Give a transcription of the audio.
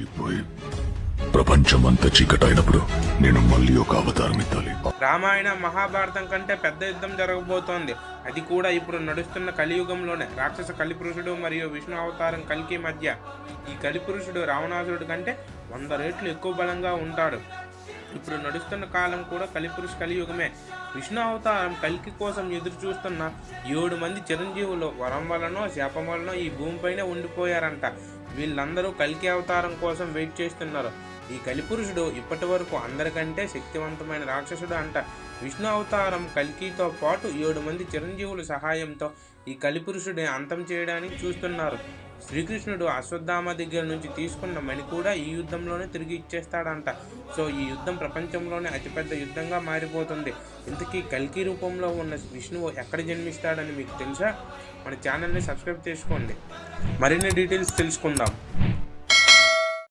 ఆగిపోయి ప్రపంచమంతా చీకటైనప్పుడు నేను మళ్ళీ ఒక అవతారం ఎత్తాలి. రామాయణ మహాభారతం కంటే పెద్ద యుద్ధం జరగబోతోంది. అది కూడా ఇప్పుడు నడుస్తున్న కలియుగంలోనే. రాక్షస కలిపురుషుడు మరియు విష్ణు అవతారం కలికి మధ్య. ఈ కలిపురుషుడు రావణాసురుడు కంటే వంద రేట్లు ఎక్కువ బలంగా ఉంటాడు. ఇప్పుడు నడుస్తున్న కాలం కూడా కలిపురుషు కలియుగమే. విష్ణు అవతారం కలికి కోసం ఎదురు చూస్తున్న ఏడు మంది చిరంజీవులు వరం వలనో శాపం వలనో ఈ భూమిపైనే ఉండిపోయారంట. వీళ్ళందరూ కలికి అవతారం కోసం వెయిట్ చేస్తున్నారు. ఈ కలిపురుషుడు ఇప్పటి వరకు అందరికంటే శక్తివంతమైన రాక్షసుడు అంట. విష్ణు అవతారం కల్కితో పాటు ఏడు మంది చిరంజీవుల సహాయంతో ఈ కలిపురుషుడిని అంతం చేయడానికి చూస్తున్నారు. శ్రీకృష్ణుడు అశ్వత్థామ దగ్గర నుంచి తీసుకున్న మణి కూడా ఈ యుద్ధంలోనే తిరిగి ఇచ్చేస్తాడంట. సో ఈ యుద్ధం ప్రపంచంలోనే అతిపెద్ద యుద్ధంగా మారిపోతుంది. ఇంతకీ కల్కి రూపంలో ఉన్న విష్ణువు ఎక్కడ జన్మిస్తాడని మీకు తెలుసా? మన ఛానల్ని సబ్స్క్రైబ్ చేసుకోండి. మరిన్ని డీటెయిల్స్ తెలుసుకుందాం.